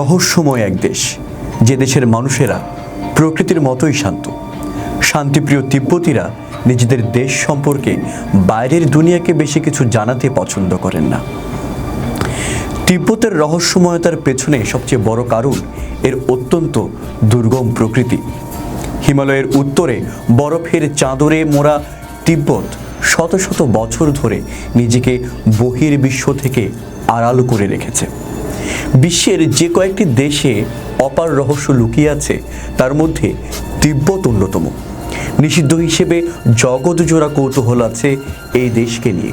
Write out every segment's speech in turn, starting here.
রহস্যময় এক দেশ, যে দেশের মানুষেরা প্রকৃতির মতোই শান্ত। শান্তিপ্রিয় তিব্বতীরা নিজেদের দেশ সম্পর্কে বাইরের দুনিয়াকে বেশি কিছু জানাতে পছন্দ করেন না। তিব্বতের রহস্যময়তার পেছনে সবচেয়ে বড় কারণ এর অত্যন্ত দুর্গম প্রকৃতি। হিমালয়ের উত্তরে বরফের চাদরে মোড়া তিব্বত শত শত বছর ধরে নিজেকে বহির্বিশ্ব থেকে আড়াল করে রেখেছে। বিশ্বের যে কয়েকটি দেশে অপার রহস্য লুকিয়ে আছে, তার মধ্যে তিব্বত অন্যতম। নিষিদ্ধ হিসেবে জগৎজোড়া কৌতূহল আছে এই দেশকে নিয়ে।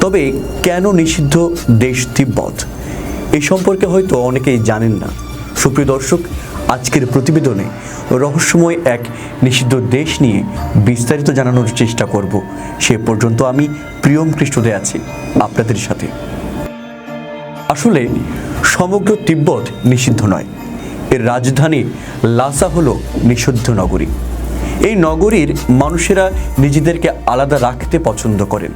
তবে কেন নিষিদ্ধ দেশ তিব্বত? এ সম্পর্কে হয়তো অনেকেই জানেন না। সুপ্রিয় দর্শক, আজকের প্রতিবেদনে রহস্যময় এক নিষিদ্ধ দেশ নিয়ে বিস্তারিত জানানোর চেষ্টা করব। সে পর্যন্ত আমি প্রিয়ম কৃষ্ণদে আছি। আপনাদের সাথে। আসলে সমগ্র তিব্বত নিষিদ্ধ নয়। এর রাজধানী লাসা হল নিষিদ্ধ নগরী। এই নগরীর মানুষেরা নিজেদেরকে আলাদা রাখতে পছন্দ করেন।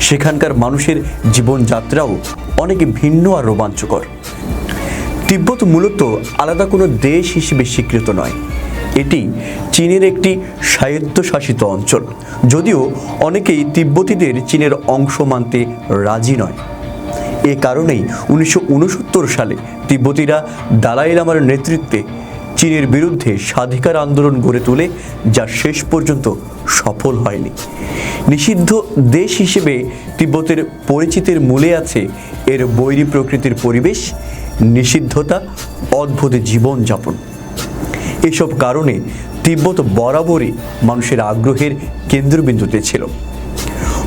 সেখানকার মানুষের জীবনযাত্রাও অনেক ভিন্ন আর রোমাঞ্চকর। তিব্বত মূলত আলাদা কোনো দেশ হিসেবে স্বীকৃত নয়। এটি চীনের একটি স্বায়ত্তশাসিত অঞ্চল। যদিও অনেকেই তিব্বতীদের চীনের অংশ মানতে রাজি নয়। এ কারণেই উনিশশো উনসত্তর সালে তিব্বতীরা দালাই লামার নেতৃত্বে চীনের বিরুদ্ধে স্বাধিকার আন্দোলন গড়ে তোলে, যা শেষ পর্যন্ত সফল হয়নি। নিষিদ্ধ দেশ হিসেবে তিব্বতের পরিচিতির মূলে আছে এর বৈরী প্রকৃতির পরিবেশ, নিষিদ্ধতা, অদ্ভুত জীবনযাপন। এসব কারণে তিব্বত বরাবরই মানুষের আগ্রহের কেন্দ্রবিন্দুতে ছিল।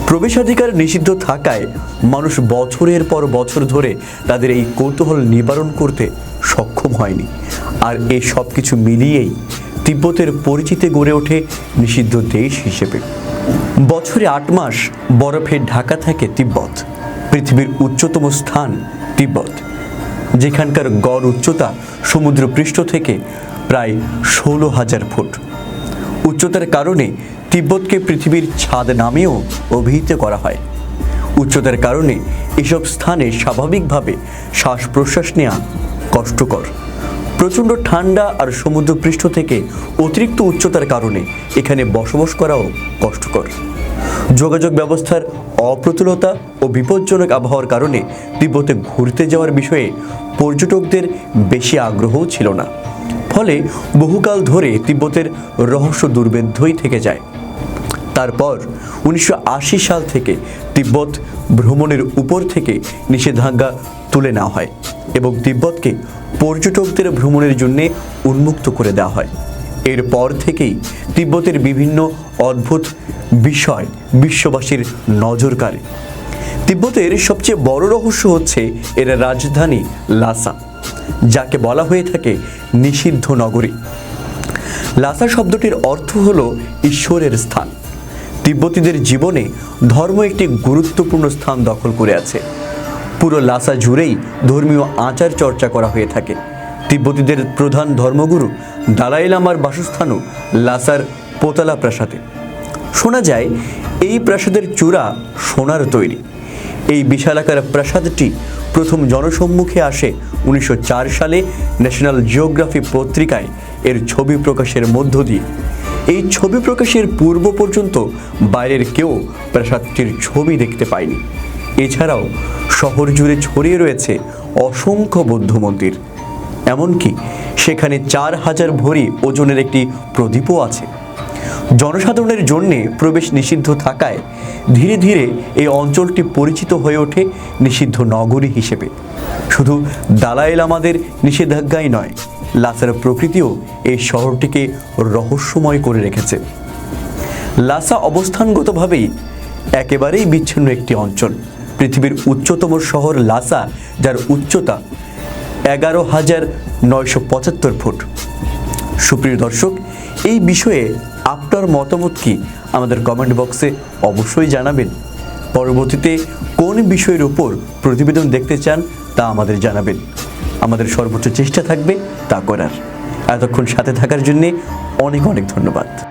প্রবেশাধিকার নিষিদ্ধ থাকায় মানুষ বছরের পর বছর ধরে তাদের এই কৌতূহল নিবারণ করতে সক্ষম হয়নি। আর এই সব কিছু মিলিয়েই তিব্বতের পরিচিতি গড়ে ওঠে নিষিদ্ধ দেশ হিসেবে। বছরে আট মাস বরফে ঢাকা থাকে তিব্বত। পৃথিবীর উচ্চতম স্থান তিব্বত। যেখানকার গড় উচ্চতা সমুদ্রপৃষ্ঠ থেকে প্রায় ষোলো হাজার ফুট। উচ্চতার কারণে তিব্বতকে পৃথিবীর ছাদ নামেও অভিহিত করা হয়। উচ্চতার কারণে এসব স্থানে স্বাভাবিকভাবে শ্বাস প্রশ্বাস নেওয়া কষ্টকর। প্রচণ্ড ঠান্ডা আর সমুদ্রপৃষ্ঠ থেকে অতিরিক্ত উচ্চতার কারণে এখানে বসবাস করাও কষ্টকর। যোগাযোগ ব্যবস্থার অপ্রতুলতা ও বিপজ্জনক আবহাওয়ার কারণে তিব্বতে ঘুরতে যাওয়ার বিষয়ে পর্যটকদের বেশি আগ্রহও ছিল না। ফলে বহুকাল ধরে তিব্বতের রহস্য দুর্বেদ্যই থেকে যায়। তারপর উনিশশো আশি সাল থেকে তিব্বত ভ্রমণের উপর থেকে নিষেধাজ্ঞা তুলে নেওয়া হয় এবং তিব্বতকে পর্যটকদের ভ্রমণের জন্য উন্মুক্ত করে দেওয়া হয়। এরপর থেকেই তিব্বতের বিভিন্ন অদ্ভুত বিষয় বিশ্ববাসীর নজর কাড়ে। তিব্বতের সবচেয়ে বড় রহস্য হচ্ছে এর রাজধানী লাসা। যাকে বলা হয়ে থাকে নিষিদ্ধ নগরী। লাসা শব্দটির অর্থ হল ঈশ্বরের স্থান। তিব্বতীদের জীবনে ধর্ম একটি গুরুত্বপূর্ণ স্থান দখল করে আছে। পুরো লাসা জুড়েই ধর্মীয় আচার চর্চা করা হয়ে থাকে। তিব্বতীদের প্রধান ধর্মগুরু দালাই লামার বাসস্থানও লাসার পোতালা প্রাসাদে। শোনা যায়, এই প্রাসাদের চূড়া সোনার তৈরি। এই বিশালাকার প্রাসাদটি প্রথম জনসম্মুখে আসে উনিশশো চার সালে ন্যাশনাল জিওগ্রাফি পত্রিকায় এর ছবি প্রকাশের মধ্য দিয়ে। এই ছবি প্রকাশের পূর্ব পর্যন্ত বাইরের কেউ প্রাসাদটির ছবি দেখতে পায়নি। এছাড়াও শহর জুড়ে ছড়িয়ে রয়েছে অসংখ্য বৌদ্ধ মন্দির। এমনকি সেখানে চার হাজার ভরি ওজনের একটি প্রদীপও আছে। জনসাধারণের জন্যে প্রবেশ নিষিদ্ধ থাকায় ধীরে ধীরে এই অঞ্চলটি পরিচিত হয়ে ওঠে নিষিদ্ধ নগরী হিসেবে। শুধু দালাই লামাদের নিষেধাজ্ঞাই নয়, লাসার প্রকৃতিও এই শহরটিকে রহস্যময় করে রেখেছে। লাসা অবস্থানগতভাবেই একেবারেই বিচ্ছিন্ন একটি অঞ্চল। পৃথিবীর উচ্চতম শহর লাসা, যার উচ্চতা এগারো হাজার নয়শো পঁচাত্তর ফুট। সুপ্রিয় দর্শক, এই বিষয়ে আপনার মতামত কি? আমাদের কমেন্ট বক্সে অবশ্যই জানাবেন। পরবর্তীতে কোন বিষয়ের উপর প্রতিবেদন দেখতে চান তা আমাদের জানাবেন। আমাদের সর্বোচ্চ চেষ্টা থাকবে তা করার। এতক্ষণ সাথে থাকার জন্যে অনেক অনেক ধন্যবাদ।